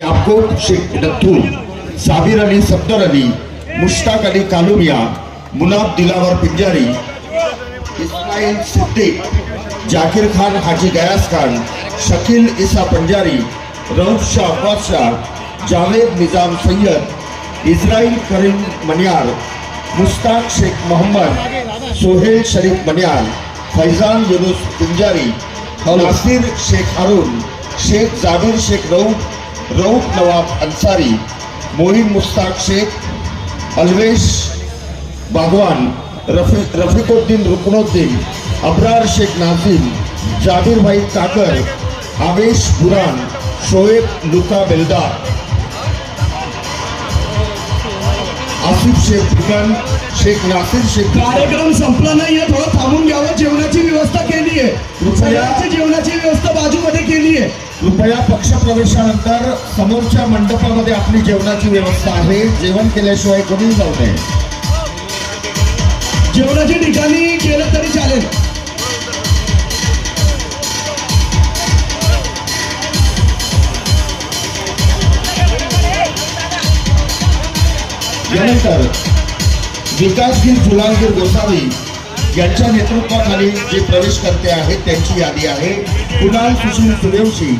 याकूब शेख नथू साबिर अली सफ्दर अली मुश्ताक अली कालुमिया मुनाब दिलावर पिंजारी इस्माईल सिद्दीक जाकिर खान हाजी गयास खान शकील इसा पंजारी रऊफ शाह अब्बास शाह जावेद निजाम सय्यद इस्राईल करीम मनियार मुस्ताक शेख मोहम्मद सोहेल शरीफ मनियार फैजान युनुस पिंजारी नासिर शेख अरुण शेख जाबिर शेख रऊफ रऊफ नवाब अन्सारी मोहीम मुस्ताक शेख अल्वेश बागवान रफी रफिकुद्दीन रुकनुद्दीन अब्रार शेख नाझीम जाबीरभाई काकर आवेश बुरान शोएब लुका बेलदार आसिफ शेख फिकन शेख नासिर शेख कार्यक्रम संपला नाहीये थोडं सगळ्यांची जेवणाची व्यवस्था बाजूमध्ये केली आहे. कृपया पक्षप्रवेशानंतर समोरच्या मंडपामध्ये आपली जेवणाची व्यवस्था आहे. जेवण केल्याशिवाय कोणी जाऊ नये. जेवणाच्या ठिकाणी केलं तरी चालेल. यानंतर विकासगीर फुलांगीर गोसावी यांच्या नेतृत्वाखाली जे प्रवेश करते आहेत त्यांची यादी आहे. कुणाल सुशील सुदेवशी